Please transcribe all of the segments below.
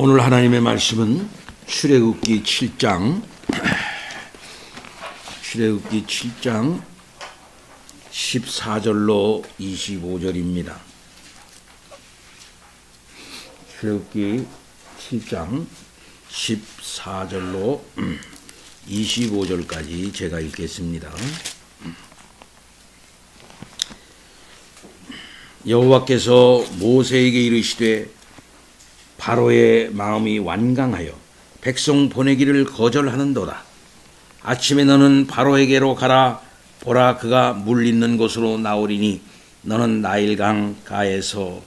오늘 하나님의 말씀은 출애굽기 7장 출애굽기 7장 14절로 25절입니다. 출애굽기 7장 14절로 25절까지 제가 읽겠습니다. 여호와께서 모세에게 이르시되 바로의 마음이 완강하여 백성 보내기를 거절하는도다. 아침에 너는 바로에게로 가라. 보라 그가 물 있는 곳으로 나오리니 너는 나일강 가에서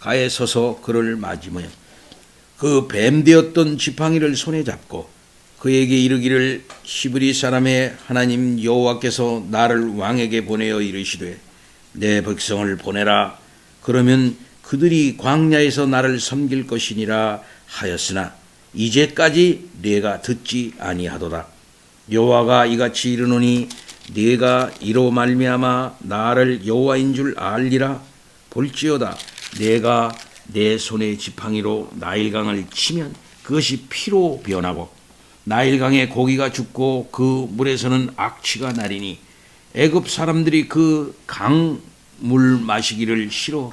가에 서서 그를 맞으며 그 뱀되었던 지팡이를 손에 잡고 그에게 이르기를 히브리 사람의 하나님 여호와께서 나를 왕에게 보내어 이르시되 내 백성을 보내라 그러면 그들이 광야에서 나를 섬길 것이니라 하였으나 이제까지 네가 듣지 아니하도다. 여호와가 이같이 이르노니 네가 이로 말미암아 나를 여호와인 줄 알리라. 볼지어다 내가 내 손의 지팡이로 나일강을 치면 그것이 피로 변하고 나일강에 고기가 죽고 그 물에서는 악취가 나리니 애굽 사람들이 그 강 물 마시기를 싫어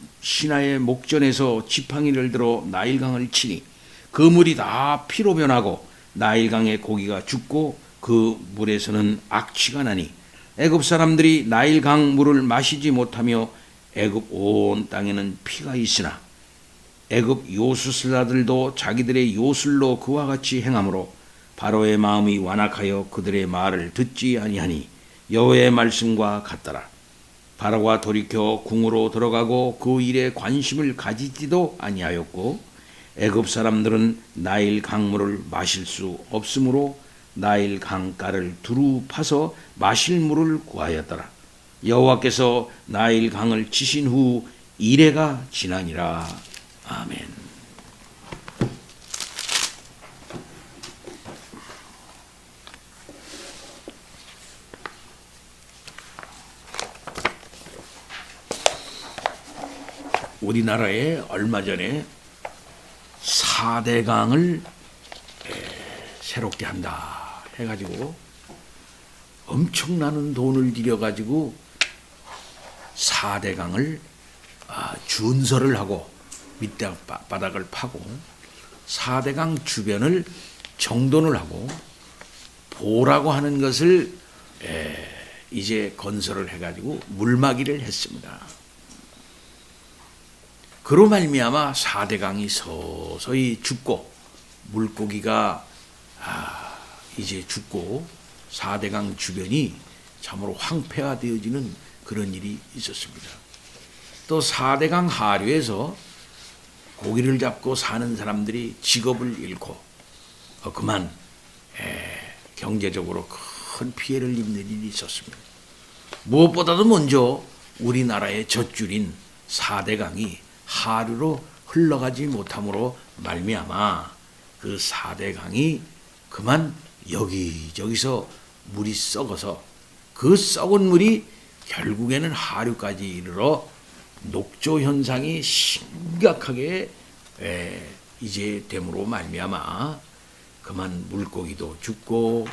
신하의 목전에서 지팡이를 들어 나일강을 치니 그 물이 다 피로 변하고 나일강의 고기가 죽고 그 물에서는 악취가 나니 애굽 사람들이 나일강 물을 마시지 못하며 애굽 온 땅에는 피가 있으나 애굽 요술사들도 자기들의 요술로 그와 같이 행함으로 바로의 마음이 완악하여 그들의 말을 듣지 아니하니 여호와의 말씀과 같더라. 바로가 돌이켜 궁으로 들어가고 그 일에 관심을 가지지도 아니하였고 애굽 사람들은 나일 강물을 마실 수 없으므로 나일 강가를 두루 파서 마실 물을 구하였더라. 여호와께서 나일 강을 치신 후 이래가 지나니라. 아멘. 우리나라에 얼마 전에 4대강을 새롭게 한다 해가지고 엄청나는 돈을 들여가지고 4대강을 아, 준설을 하고 밑에 바닥을 파고 4대강 주변을 정돈을 하고 보라고 하는 것을 이제 건설을 해가지고 물막이를 했습니다. 그로 말미암아 4대강이 서서히 죽고 물고기가 아, 이제 죽고 4대강 주변이 참으로 황폐화 되어지는 그런 일이 있었습니다. 또 4대강 하류에서 고기를 잡고 사는 사람들이 직업을 잃고 어, 그만 에, 경제적으로 큰 피해를 입는 일이 있었습니다. 무엇보다도 먼저 우리나라의 젖줄인 4대강이 하류로 흘러가지 못함으로 말미암아 그 4대강이 그만 여기저기서 물이 썩어서 그 썩은 물이 결국에는 하류까지 이르러 녹조 현상이 심각하게 에, 이제 됨으로 말미암아 그만 물고기도 죽고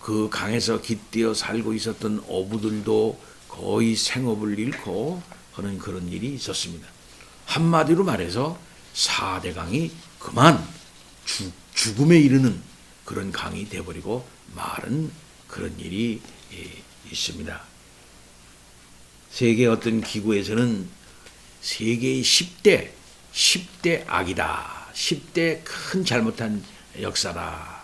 그 강에서 깃대어 살고 있었던 어부들도 거의 생업을 잃고 하는 그런 일이 있었습니다. 한마디로 말해서 4대강이 그만 죽, 죽음에 이르는 그런 강이 되어버리고 말은 그런 일이 예, 있습니다. 세계 어떤 기구에서는 세계의 10대, 10대 악이다. 10대 큰 잘못한 역사다.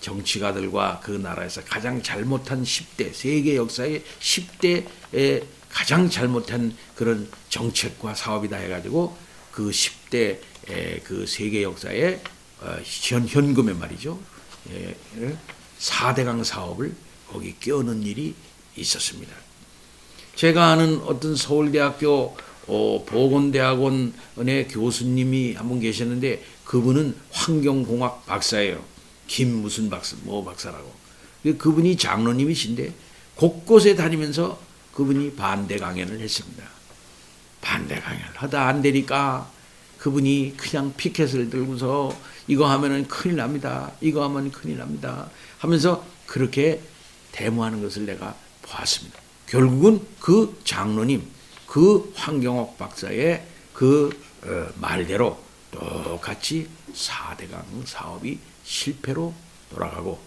정치가들과 그 나라에서 가장 잘못한 10대, 세계 역사의 10대의 가장 잘못한 그런 정책과 사업이다 해가지고 그 10대 에, 그 세계 역사의 어, 현, 현금의 말이죠. 예, 4대강 사업을 거기 끼얹는 일이 있었습니다. 제가 아는 어떤 서울대학교 어, 보건대학원의 교수님이 한 분 계셨는데 그분은 환경공학 박사예요. 김 무슨 박사, 뭐 박사라고. 그분이 장로님이신데 곳곳에 다니면서 그분이 반대 강연을 했습니다. 반대 강연을 하다 안 되니까 그분이 그냥 피켓을 들고서 이거 하면은 큰일 납니다. 이거 하면 큰일 납니다. 하면서 그렇게 데모하는 것을 내가 보았습니다. 결국은 그 장로님, 그 황경옥 박사의 그 어, 말대로 똑같이 4대강 사업이 실패로 돌아가고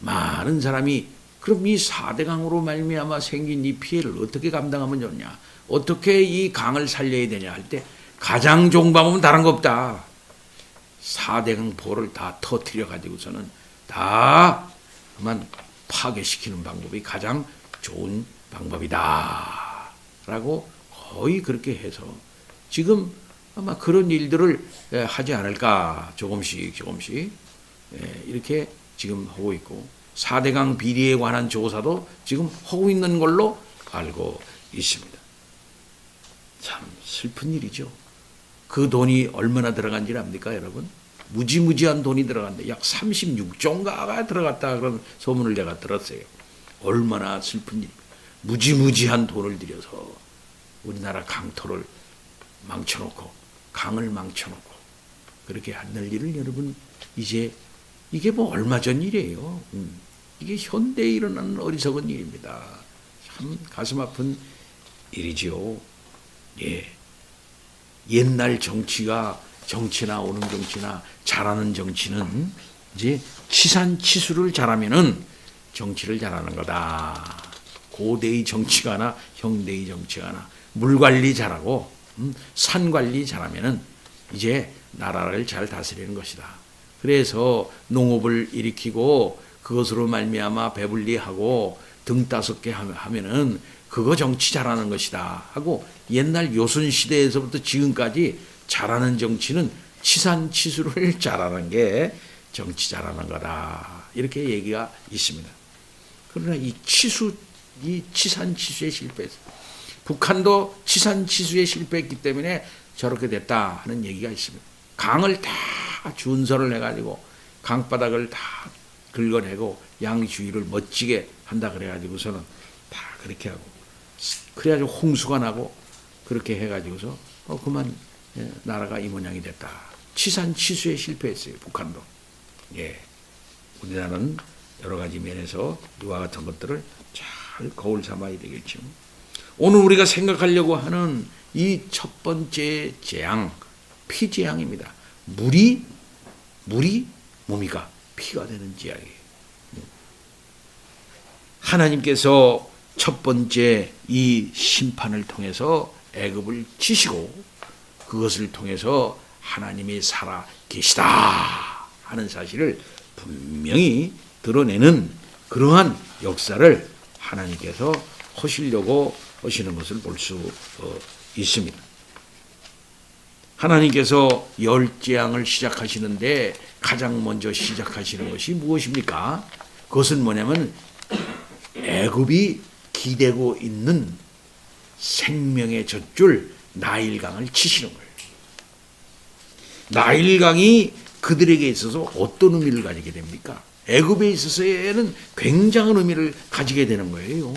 많은 사람이 그럼 이 4대강으로 말미암아 생긴 이 피해를 어떻게 감당하면 좋냐? 어떻게 이 강을 살려야 되냐 할 때 가장 좋은 방법은 다른 거 없다. 4대강 보를 다 터트려 가지고서는 다만 파괴시키는 방법이 가장 좋은 방법이다. 라고 거의 그렇게 해서 지금 아마 그런 일들을 예, 하지 않을까 조금씩 조금씩 예, 이렇게 지금 하고 있고 4대강 비리에 관한 조사도 지금 하고 있는 걸로 알고 있습니다. 참 슬픈 일이죠. 그 돈이 얼마나 들어간지 압니까, 여러분? 무지무지한 돈이 들어간데 약 36조인가가 들어갔다 그런 소문을 내가 들었어요. 얼마나 슬픈 일. 무지무지한 돈을 들여서 우리나라 강토를 망쳐놓고 강을 망쳐놓고 그렇게 하는 일을 여러분 이제 이게 뭐 얼마 전 일이에요. 음. 이게 현대에 일어나는 어리석은 일입니다. 참 가슴 아픈 일이지요. 예. 옛날 정치가 정치나 오는 정치나 잘하는 정치는 이제 치산 치수를 잘하면은 정치를 잘하는 거다. 고대의 정치가나 형대의 정치가 나 물 관리 잘하고 음, 산 관리 잘하면은 이제 나라를 잘 다스리는 것이다. 그래서 농업을 일으키고 그것으로 말미암아 배불리하고 등 따숩게 하면은 그거 정치 잘하는 것이다 하고 옛날 요순 시대에서부터 지금까지 잘하는 정치는 치산치수를 잘하는 게 정치 잘하는 거다 이렇게 얘기가 있습니다. 그러나 이 치수 이 치산치수에 실패했어. 북한도 치산치수에 실패했기 때문에 저렇게 됐다 하는 얘기가 있습니다. 강을 다 준설을 해가지고 강바닥을 다 긁어내고 양 주위를 멋지게 한다 그래가지고서는 다 그렇게 하고 그래가지고 홍수가 나고 그렇게 해가지고서 어 그만 예, 나라가 이 모양이 됐다. 치산 치수에 실패했어요. 북한도. 예. 우리나라는 여러 가지 면에서 이와 같은 것들을 잘 거울 삼아야 되겠죠. 오늘 우리가 생각하려고 하는 이 첫 번째 재앙, 피재앙입니다. 물이 물이 몸이가 피가 되는 재앙이에요. 하나님께서 첫 번째 이 심판을 통해서 애굽을 치시고 그것을 통해서 하나님이 살아 계시다 하는 사실을 분명히 드러내는 그러한 역사를 하나님께서 하시려고 하시는 것을 볼 수 있습니다. 하나님께서 열 재앙을 시작하시는데 가장 먼저 시작하시는 것이 무엇입니까? 그것은 뭐냐면 애굽이 기대고 있는 생명의 젖줄 나일강을 치시는 거예요. 나일강이 그들에게 있어서 어떤 의미를 가지게 됩니까? 애굽에 있어서는 굉장한 의미를 가지게 되는 거예요.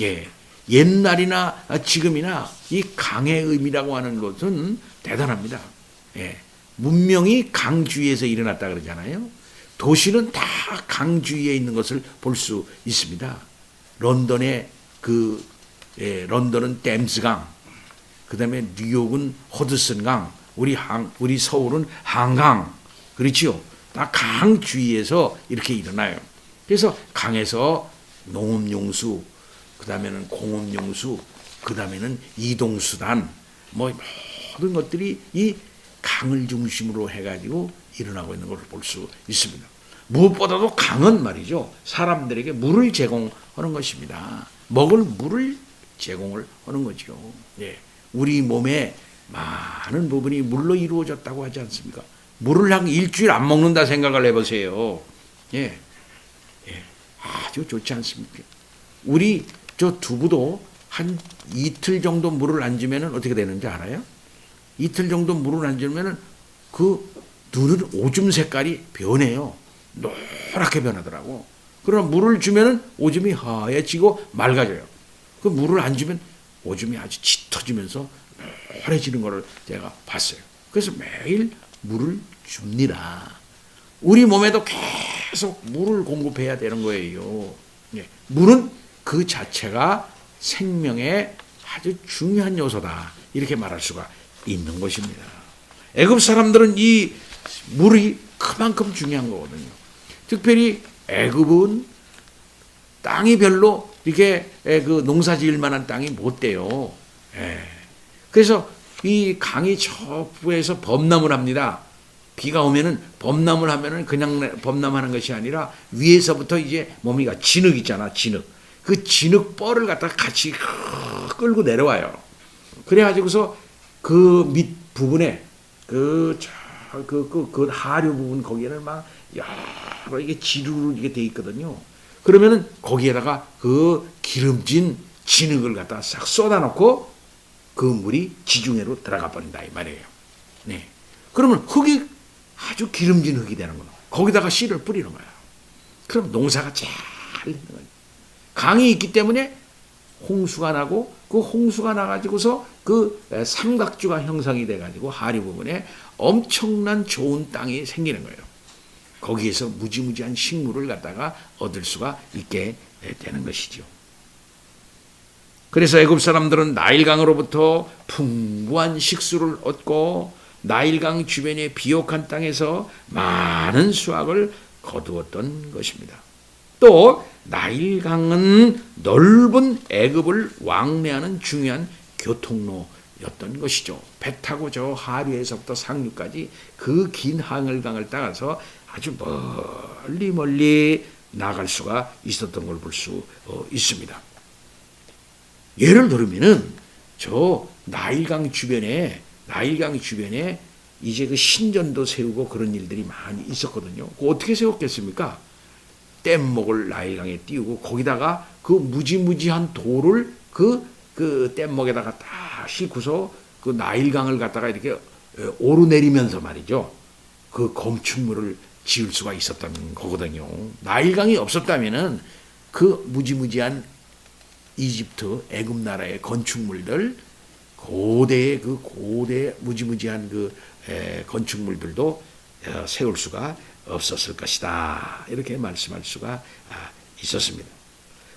예. 옛날이나 지금이나 이 강의 의미라고 하는 것은 대단합니다. 예. 문명이 강 주위에서 일어났다 그러잖아요. 도시는 다 강 주위에 있는 것을 볼 수 있습니다. 런던의 그 예, 런던은 댐스강, 그다음에 뉴욕은 허드슨강, 우리 항, 우리 서울은 한강, 그렇지요. 다 강 주위에서 이렇게 일어나요. 그래서 강에서 농업용수, 그다음에는 공업용수, 그다음에는 이동수단, 뭐 모든 것들이 이 강을 중심으로 해가지고 일어나고 있는 것을 볼 수 있습니다. 무엇보다도 강은 말이죠. 사람들에게 물을 제공하는 것입니다. 먹을 물을 제공을 하는 거죠. 예. 우리 몸에 많은 부분이 물로 이루어졌다고 하지 않습니까? 물을 한 일주일 안 먹는다 생각을 해보세요. 예, 예, 아주 좋지 않습니까? 우리 저 두부도 한 이틀 정도 물을 안 주면은 어떻게 되는지 알아요? 이틀 정도 물을 안 주면은 그 눈은 오줌 색깔이 변해요. 노랗게 변하더라고. 그러나 물을 주면은 오줌이 하얘지고 맑아져요. 그 물을 안 주면 오줌이 아주 짙어지면서 노래지는 것을 제가 봤어요. 그래서 매일 물을 줍니다. 우리 몸에도 계속 물을 공급해야 되는 거예요. 예. 물은 그 자체가 생명의 아주 중요한 요소다. 이렇게 말할 수가 있는 것입니다. 애굽 사람들은 이 물이 그만큼 중요한 거거든요. 특별히 애굽은 땅이 별로 이렇게 에, 그 농사 지을 만한 땅이 못 돼요. 예. 그래서 이 강이 저 부에서 범람을 합니다. 비가 오면은 범람을 하면은 그냥 범람하는 것이 아니라 위에서부터 이제 몸이가 진흙 있잖아, 진흙. 그 진흙 뻘을 갖다가 같이 끌고 내려와요. 그래가지고서 그 밑 부분에 그, 저, 그, 그, 그 하류 부분 거기에는 막 여러 이게 지루로 이게 돼 있거든요. 그러면은 거기에다가 그 기름진 진흙을 갖다 싹 쏟아놓고 그 물이 지중해로 들어가 버린다 이 말이에요. 네. 그러면 흙이 아주 기름진 흙이 되는 거예요. 거기다가 씨를 뿌리는 거예요. 그럼 농사가 잘 되는 거예요. 강이 있기 때문에 홍수가 나고 그 홍수가 나가지고서 그 삼각주가 형성이 돼가지고 하류 부분에 엄청난 좋은 땅이 생기는 거예요. 거기에서 무지무지한 식물을 갖다가 얻을 수가 있게 되는 것이죠. 그래서 애굽 사람들은 나일강으로부터 풍부한 식수를 얻고 나일강 주변의 비옥한 땅에서 많은 수확을 거두었던 것입니다. 또 나일강은 넓은 애굽을 왕래하는 중요한 교통로였던 것이죠. 배 타고 저 하류에서부터 상류까지 그긴 항을강을 따라서 아주 멀리 멀리 나갈 수가 있었던 걸 볼 수 있습니다. 예를 들면은 저 나일강 주변에 나일강 주변에 이제 그 신전도 세우고 그런 일들이 많이 있었거든요. 그 어떻게 세웠겠습니까? 뗏목을 나일강에 띄우고 거기다가 그 무지무지한 돌을 그, 그 뗏목에다가 다 싣고서 그 나일강을 갖다가 이렇게 오르내리면서 말이죠. 그 건축물을 지을 수가 있었던 거거든요. 나일강이 없었다면은 그 무지무지한 이집트 애굽 나라의 건축물들 고대의 그 고대 무지무지한 그 에, 건축물들도 어, 세울 수가 없었을 것이다. 이렇게 말씀할 수가 아, 있었습니다.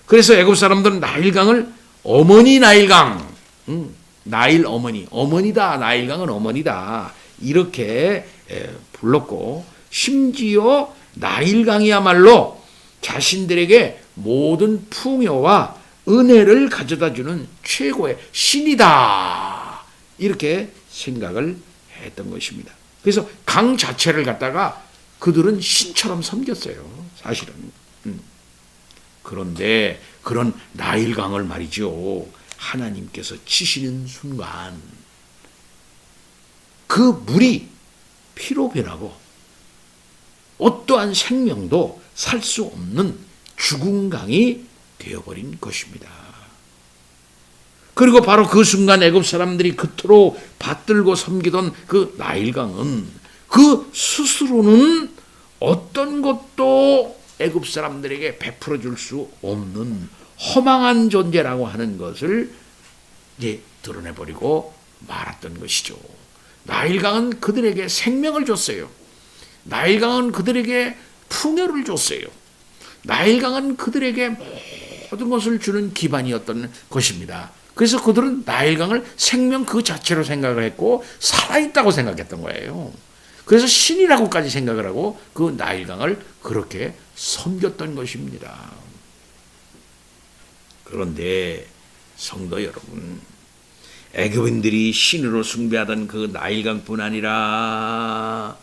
그래서 애굽 사람들은 나일강을 어머니 나일강, 음, 나일 어머니, 어머니다. 나일강은 어머니다. 이렇게 에, 불렀고 심지어 나일강이야말로 자신들에게 모든 풍요와 은혜를 가져다 주는 최고의 신이다. 이렇게 생각을 했던 것입니다. 그래서 강 자체를 갖다가 그들은 신처럼 섬겼어요. 사실은. 음. 그런데 그런 나일강을 말이죠. 하나님께서 치시는 순간 그 물이 피로 변하고 어떠한 생명도 살 수 없는 죽은 강이 되어버린 것입니다. 그리고 바로 그 순간 애굽 사람들이 그토록 받들고 섬기던 그 나일강은 그 스스로는 어떤 것도 애굽 사람들에게 베풀어 줄 수 없는 허망한 존재라고 하는 것을 이제 드러내 버리고 말았던 것이죠. 나일강은 그들에게 생명을 줬어요. 나일강은 그들에게 풍요를 줬어요. 나일강은 그들에게 모든 것을 주는 기반이었던 것입니다. 그래서 그들은 나일강을 생명 그 자체로 생각을 했고 살아있다고 생각했던 거예요. 그래서 신이라고까지 생각을 하고 그 나일강을 그렇게 섬겼던 것입니다. 그런데 성도 여러분, 애굽인들이 신으로 숭배하던 그 나일강뿐 아니라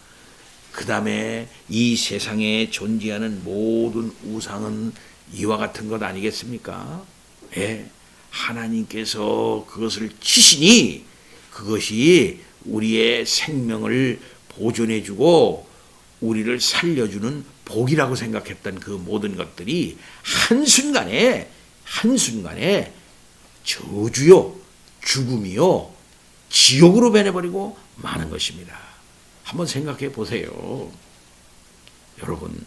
그 다음에 이 세상에 존재하는 모든 우상은 이와 같은 것 아니겠습니까? 예. 하나님께서 그것을 치시니 그것이 우리의 생명을 보존해 주고 우리를 살려주는 복이라고 생각했던 그 모든 것들이 한순간에, 한순간에 저주요, 죽음이요, 지옥으로 변해버리고 마는 것입니다. 한번 생각해 보세요. 여러분,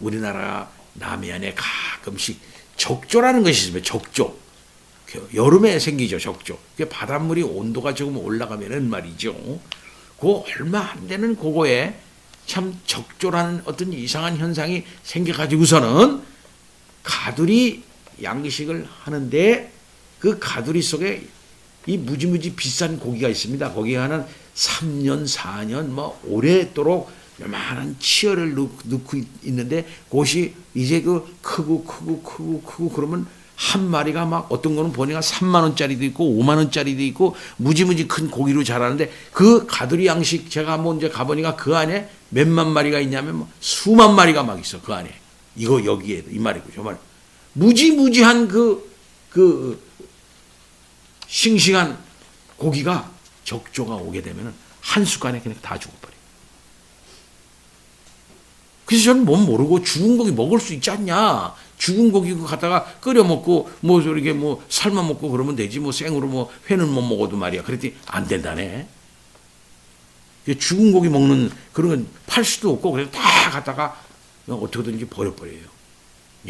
우리나라 남해안에 가끔씩 적조라는 것이 있습니다. 적조. 그 여름에 생기죠, 적조. 그 바닷물이 온도가 조금 올라가면은 말이죠. 그 얼마 안 되는 그거에 참 적조라는 어떤 이상한 현상이 생겨가지고서는 가두리 양식을 하는데 그 가두리 속에 이 무지무지 비싼 고기가 있습니다. 거기에 하는 3년, 4년, 뭐 오래도록 요만한 넣, 넣고 있는데 그것이 이제 그 크고 크고 크고 크고 그러면 한 마리가 막 어떤 거는 보니까 3만 원짜리도 있고 5만 원짜리도 있고 무지무지 큰 고기로 자라는데 그 가두리 양식 제가 한번 이제 가보니까 그 안에 몇만 마리가 있냐면 뭐 수만 마리가 막 있어 그 안에 이거 여기에 이 말이고 저 말. 무지무지한 그, 그 싱싱한 고기가 적조가 오게 되면 한 숟갈에 그냥 다 죽어버려. 그래서 저는 못 모르고 죽은 고기 먹을 수 있지 않냐. 죽은 고기 갖다가 끓여 먹고 뭐 저렇게 뭐 삶아 먹고 그러면 되지 뭐 생으로 뭐 회는 못 먹어도 말이야. 그랬더니 안 된다네. 그 죽은 고기 먹는 그런 건 팔 수도 없고 그래서 다 갖다가 어떻게든지 버려버려요.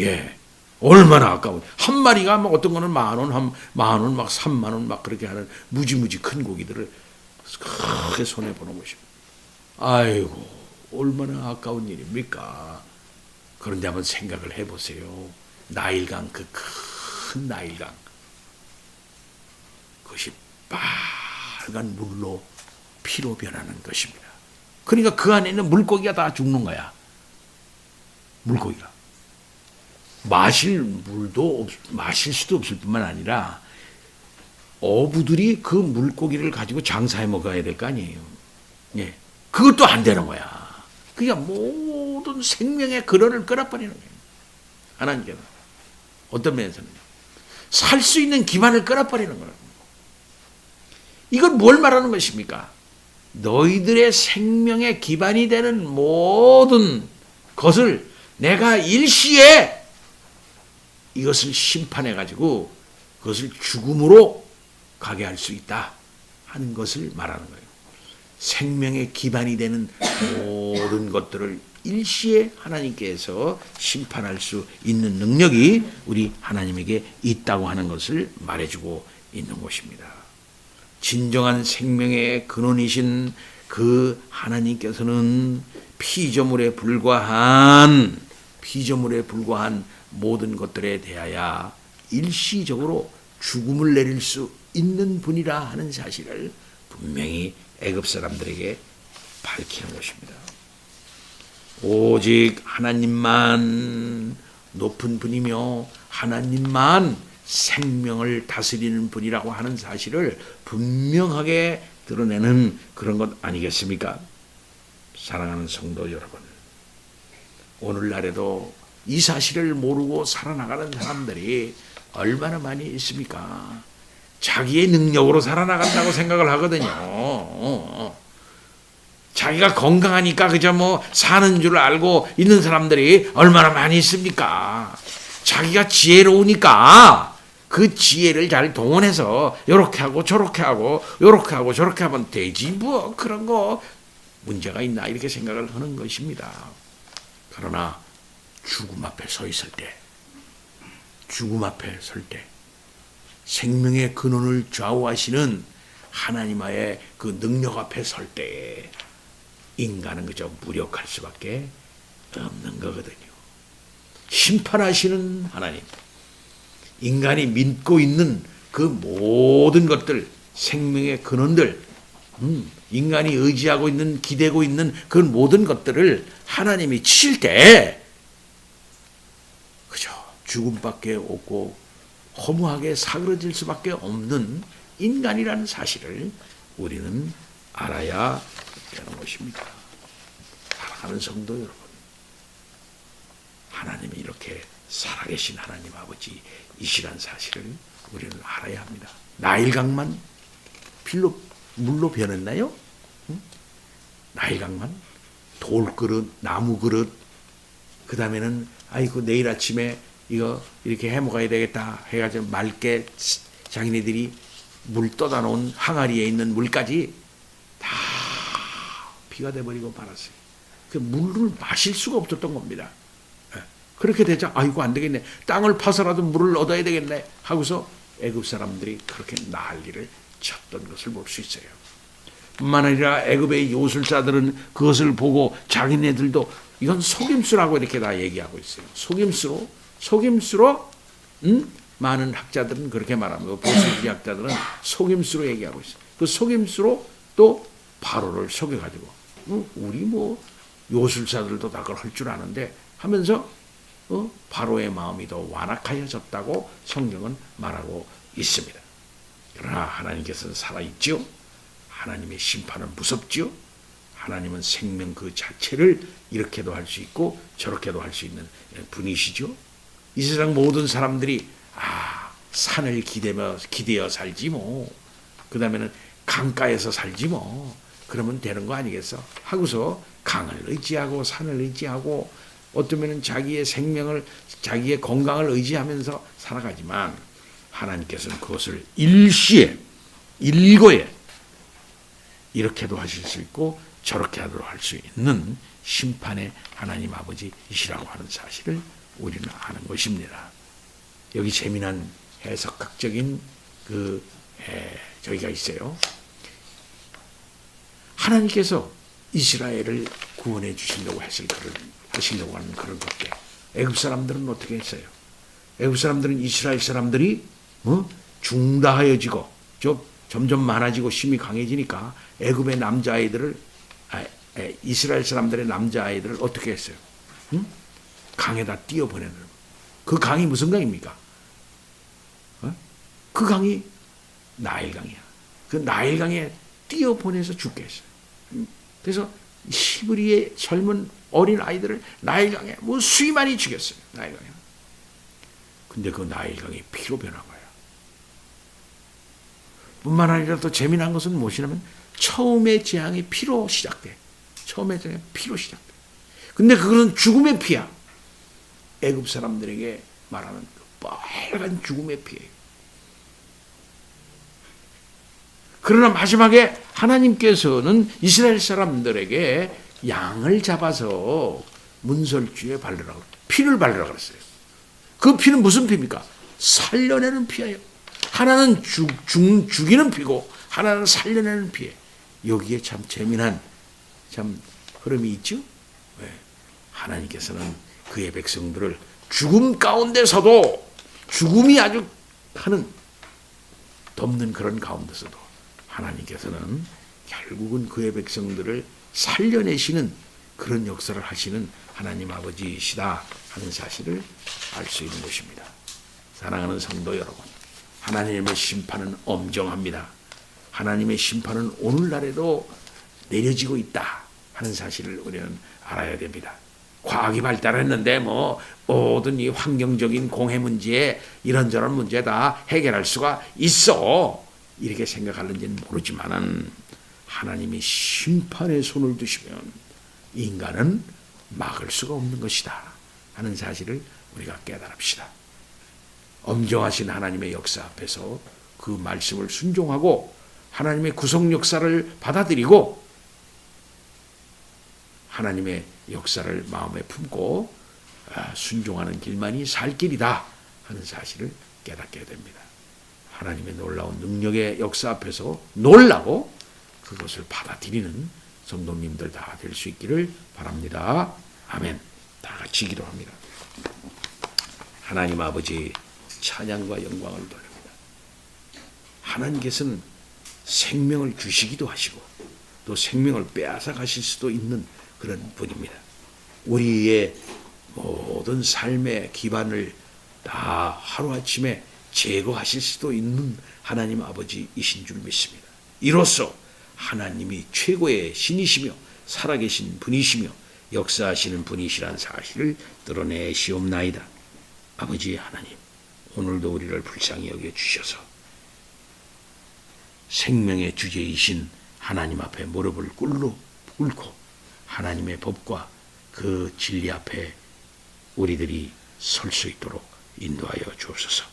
예. 얼마나 아까워. 한 마리가 막 어떤 거는 만 원, 한 만 원, 막 삼만 원, 막 그렇게 하는 무지무지 큰 고기들을 크게 손해보는 것입니다. 아이고, 얼마나 아까운 일입니까? 그런데 한번 생각을 해보세요. 나일강, 그 큰 나일강. 그것이 빨간 물로 피로 변하는 것입니다. 그러니까 그 안에 있는 물고기가 다 죽는 거야. 물고기가. 마실 물도 없, 마실 수도 없을 뿐만 아니라 어부들이 그 물고기를 가지고 장사해 먹어야 될 거 아니에요. 예. 그것도 안 되는 거야. 그러니까 모든 생명의 근원을 끊어버리는 거예요. 하나님께서. 어떤 면에서는. 살수 있는 기반을 끊어버리는 거예요. 이건 뭘 말하는 것입니까? 너희들의 생명의 기반이 되는 모든 것을 내가 일시에 이것을 심판해 가지고 그것을 죽음으로 가게 할 수 있다 하는 것을 말하는 거예요. 생명의 기반이 되는 모든 것들을 일시에 하나님께서 심판할 수 있는 능력이 우리 하나님에게 있다고 하는 것을 말해주고 있는 것입니다. 진정한 생명의 근원이신 그 하나님께서는 피조물에 불과한 피조물에 불과한 모든 것들에 대하여 일시적으로 죽음을 내릴 수 있는 분이라 하는 사실을 분명히 애굽 사람들에게 밝히는 것입니다. 오직 하나님만 높은 분이며 하나님만 생명을 다스리는 분이라고 하는 사실을 분명하게 드러내는 그런 것 아니겠습니까? 사랑하는 성도 여러분, 오늘날에도 이 사실을 모르고 살아나가는 사람들이 얼마나 많이 있습니까? 자기의 능력으로 살아나간다고 생각을 하거든요. 자기가 건강하니까 그저 뭐 사는 줄 알고 있는 사람들이 얼마나 많이 있습니까? 자기가 지혜로우니까 그 지혜를 잘 동원해서 요렇게 하고 저렇게 하고 요렇게 하고 저렇게 하면 되지 뭐 그런 거 문제가 있나 이렇게 생각을 하는 것입니다. 그러나 죽음 앞에 서 있을 때, 죽음 앞에 설 때, 생명의 근원을 좌우하시는 하나님의 그 능력 앞에 설 때, 인간은 그저 무력할 수밖에 없는 거거든요. 심판하시는 하나님, 인간이 믿고 있는 그 모든 것들, 생명의 근원들, 음, 인간이 의지하고 있는, 기대고 있는 그 모든 것들을 하나님이 치실 때, 그저 죽음밖에 없고 허무하게 사그러질 수밖에 없는 인간이라는 사실을 우리는 알아야 되는 것입니다. 사랑하는 성도 여러분, 하나님이 이렇게 살아계신 하나님 아버지이시란 사실을 우리는 알아야 합니다. 나일강만 필로 물로 변했나요? 응? 나일강만 돌 그릇, 나무 그릇, 그 다음에는 아이고 내일 아침에 이거 이렇게 해 먹어야 되겠다 해가지고 맑게 자기네들이 물 떠다 놓은 항아리에 있는 물까지 다 비가 돼버리고 말았어요. 그 물을 마실 수가 없었던 겁니다. 예. 그렇게 되자 아이고 안 되겠네 땅을 파서라도 물을 얻어야 되겠네 하고서 애굽 사람들이 그렇게 난리를 쳤던 것을 볼 수 있어요. 뿐만 아니라 애굽의 요술사들은 그것을 보고 자기네들도 이건 속임수라고 이렇게 다 얘기하고 있어요. 속임수로 속임수로 음? 많은 학자들은 그렇게 말합니다. 보수주의 학자들은 속임수로 얘기하고 있어요. 그 속임수로 또 바로를 속여가지고 어, 우리 뭐 요술사들도 다 그걸 할 줄 아는데 하면서 어? 바로의 마음이 더 완악하여졌다고 성경은 말하고 있습니다. 그러나 하나님께서는 살아있지요. 하나님의 심판은 무섭지요. 하나님은 생명 그 자체를 이렇게도 할 수 있고 저렇게도 할 수 있는 분이시죠. 이 세상 모든 사람들이 아 산을 기대며 기대어 살지 뭐. 그 다음에는 강가에서 살지 뭐. 그러면 되는 거 아니겠어? 하고서 강을 의지하고 산을 의지하고 어쩌면은 자기의 생명을 자기의 건강을 의지하면서 살아가지만 하나님께서는 그것을 일시에 일거에 이렇게도 하실 수 있고 저렇게 하도록 할 수 있는 심판의 하나님 아버지이시라고 하는 사실을 우리는 아는 것입니다. 여기 재미난 해석학적인 그 에, 저기가 있어요. 하나님께서 이스라엘을 구원해 주시려고 했을 그런 하시려고 하는 그런 것들. 애굽 사람들은 어떻게 했어요? 애굽 사람들은 이스라엘 사람들이 어? 중다하여지고 저 점점 많아지고 힘이 강해지니까 애굽의 남자 아이들을 아, 에, 이스라엘 사람들의 남자 아이들을 어떻게 했어요? 응? 강에다 띄어보내는 그 강이 무슨 강입니까? 어? 그 강이 나일강이야. 그 나일강에 띄어보내서 죽게 했어요. 응? 그래서 시브리의 젊은 어린 아이들을 나일강에 뭐 수이 많이 죽였어요. 나일강에. 근데 그 나일강이 피로 변한 거야. 뿐만 아니라 또 재미난 것은 무엇이냐면 처음의 재앙이 피로 시작돼. 처음의 재앙이 피로 시작돼. 근데 그거는 죽음의 피야. 애굽 사람들에게 말하는 그 빨간 죽음의 피예요. 그러나 마지막에 하나님께서는 이스라엘 사람들에게 양을 잡아서 문설주에 바르라고 피를 바르라고 그랬어요. 그 피는 무슨 피입니까? 살려내는 피예요. 하나는 죽, 죽, 죽이는 피고 하나는 살려내는 피예요. 여기에 참 재미난 참 흐름이 있죠. 왜? 하나님께서는 그의 백성들을 죽음 가운데서도 죽음이 아주 하는 덮는 그런 가운데서도 하나님께서는 결국은 그의 백성들을 살려내시는 그런 역사를 하시는 하나님 아버지이시다 하는 사실을 알 수 있는 것입니다. 사랑하는 성도 여러분, 하나님의 심판은 엄정합니다. 하나님의 심판은 오늘날에도 내려지고 있다 하는 사실을 우리는 알아야 됩니다. 과학이 발달했는데 뭐 모든 이 환경적인 공해 문제 이런저런 문제 다 해결할 수가 있어 이렇게 생각하는지는 모르지만은 하나님이 심판의 손을 두시면 인간은 막을 수가 없는 것이다 하는 사실을 우리가 깨달읍시다. 엄정하신 하나님의 역사 앞에서 그 말씀을 순종하고 하나님의 구속 역사를 받아들이고 하나님의 역사를 마음에 품고 아, 순종하는 길만이 살 길이다 하는 사실을 깨닫게 됩니다. 하나님의 놀라운 능력의 역사 앞에서 놀라고 그것을 받아들이는 성도님들 다 될 수 있기를 바랍니다. 아멘. 다 같이 기도합니다. 하나님 아버지 찬양과 영광을 돌립니다. 하나님께서는 생명을 주시기도 하시고 또 생명을 빼앗아 가실 수도 있는 그런 분입니다. 우리의 모든 삶의 기반을 다 하루아침에 제거하실 수도 있는 하나님 아버지이신 줄 믿습니다. 이로써 하나님이 최고의 신이시며 살아계신 분이시며 역사하시는 분이시란 사실을 드러내시옵나이다. 아버지 하나님, 오늘도 우리를 불쌍히 여겨 주셔서 생명의 주제이신 하나님 앞에 무릎을 꿇고 하나님의 법과 그 진리 앞에 우리들이 설 수 있도록 인도하여 주옵소서.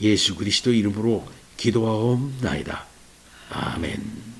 예수 그리스도 이름으로 기도하옵나이다. 아멘.